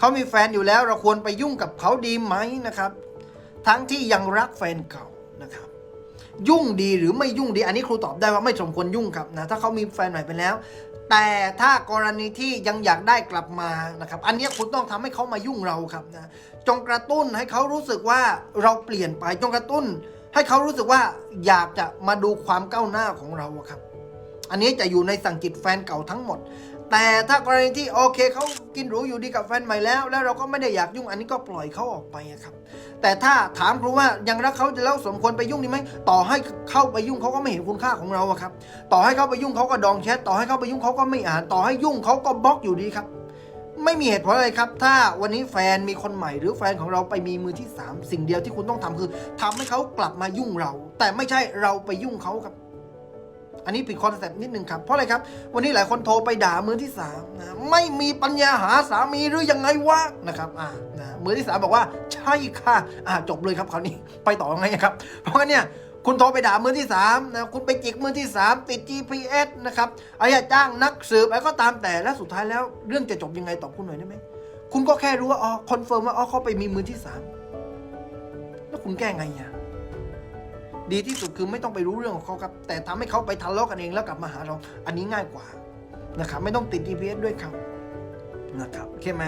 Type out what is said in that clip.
เขามีแฟนอยู่แล้วเราควรไปยุ่งกับเขาดีไหมนะครับ ทั้งที่ยังรักแฟนเก่านะครับ ยุ่งดีหรือไม่ยุ่งดีอันนี้ครูตอบได้ว่าไม่สมควรยุ่งครับนะถ้าเขามีแฟนใหม่ไปแล้ว แต่ถ้ากรณีที่ยังอยากได้กลับมานะครับ อันนี้คุณต้องทำให้เขามายุ่งเราครับนะจงกระตุ้นให้เขารู้สึกว่าเราเปลี่ยนไปจงกระตุ้น ให้เขารู้สึกว่าอยากจะมาดูความก้าวหน้าของเราครับอันนี้จะอยู่ในสังจิตแฟนเก่าทั้งหมด แต่ถ้ากรณีที่โอเคเขากินหรูอยู่ดีกับแฟนใหม่แล้ว แล้วเราก็ไม่ได้อยากยุ่งอันนี้ก็ปล่อยเขาออกไปครับ แต่ถ้าถามครูว่ายังรักเขาแล้วสมควรไปยุ่งดีไหมต่อให้เข้าไปยุ่งเขาก็ไม่เห็นคุณค่าของเราครับ ต่อให้เขาไปยุ่งเขาก็ดองแชทต่อให้เขาไปยุ่งเขาก็ไม่อ่านต่อให้ยุ่งเขาก็บล็อกอยู่ดีครับ ไม่มีเหตุผลอะไรครับ ถ้าวันนี้แฟนมีคนใหม่ หรือแฟนของเราไปมีมือที่สามสิ่งเดียวที่คุณต้องทำคือทำให้เขากลับมายุ่งเรา แต่ไม่ใช่เราไปยุ่งเขาครับ อันนี้ผิดคอนเซ็ปต์นิดนึงครับเพราะอะไรครับ วันนี้หลายคนโทรไปด่ามือที่สามนะไม่มีปัญญาหาสามีหรือยังไงวะนะครับอ่านะมือที่สามบอกว่าใช่ค่ะอ่าจบเลยครับคราวนี้ไปต่อยังไงครับ เพราะงั้นเนี่ยคุณโทรไปด่ามือที่สามนะคุณไปจิกมือที่สามติด GPS นะครับไอ้จ้างนักสืบอะไรก็ตามแต่แล้วสุดท้ายแล้วเรื่องจะจบยังไงตอบคุณหน่อยได้ไหมคุณก็แค่รู้ว่าอ๋อคอนเฟิร์มว่าอ๋อเขาไปมีมือที่สามแล้วคุณแก้ไงอะ ดีที่สุดคือไม่ต้องไปรู้เรื่องของเขาครับ แต่ทำให้เขาไปทะเลาะกันเองแล้วกลับมาหาเรา อันนี้ง่ายกว่านะครับ ไม่ต้องติด GPS ด้วยครับนะครับโอเคไหม